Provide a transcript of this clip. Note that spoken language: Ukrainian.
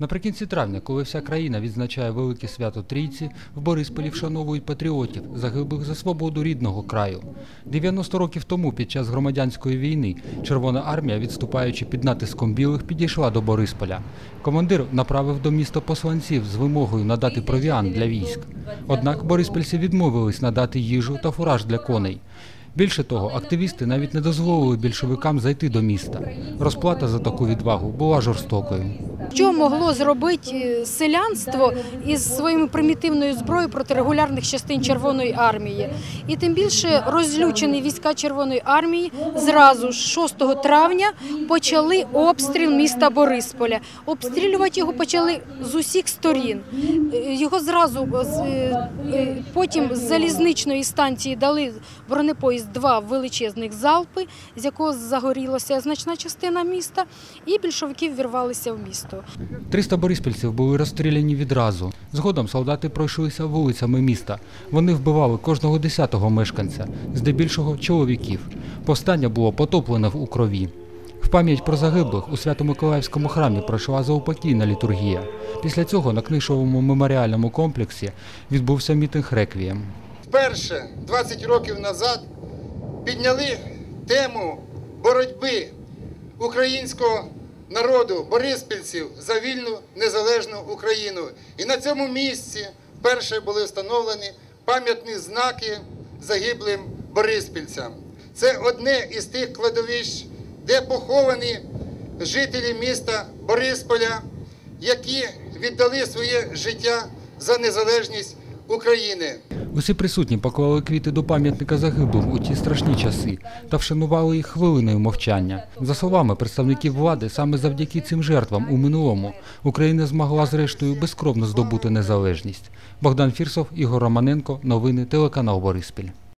Наприкінці травня, коли вся країна відзначає велике свято Трійці, в Борисполі вшановують патріотів, загиблих за свободу рідного краю. 90 років тому, під час громадянської війни, Червона армія, відступаючи під натиском білих, підійшла до Борисполя. Командир направив до міста посланців з вимогою надати провіант для військ. Однак бориспільці відмовились надати їжу та фураж для коней. Більше того, активісти навіть не дозволили більшовикам зайти до міста. Розплата за таку відвагу була жорстокою. Що могло зробити е, селянство із своїми примітивною зброєю проти регулярних частин Червоної армії? І тим більше розлючені війська Червоної армії зразу ж 6 травня почали обстріл міста Борисполя. Обстрілювати його почали з усіх сторін. Його зразу е, е, потім з залізничної станції дали бронепоїзд два величезних залпи, з якого загорілася значна частина міста, і більшовики ввірвалися в місто. 300 бориспільців були розстріляні відразу. Згодом солдати пройшлися вулицями міста. Вони вбивали кожного десятого мешканця, здебільшого чоловіків. Повстання було потоплене в крові. В пам'ять про загиблих у Свято-Миколаївському храмі пройшла заупокійна літургія. Після цього на книжовому меморіальному комплексі відбувся мітинг реквієм. вперше 20 років назад підняли тему боротьби українського народу, бориспільців за вільну незалежну Україну. І на цьому місці вперше були встановлені пам'ятні знаки загиблим бориспільцям. Це одне із тих кладовищ, де поховані жителі міста Борисполя, які віддали своє життя за незалежність України. Усі присутні поклали квіти до пам'ятника загиблим у ті страшні часи та вшанували їх хвилиною мовчання. За словами представників влади, саме завдяки цим жертвам у минулому Україна змогла зрештою безкровно здобути незалежність. Богдан Фірсов, Ігор Романенко, новини телеканал Бориспіль.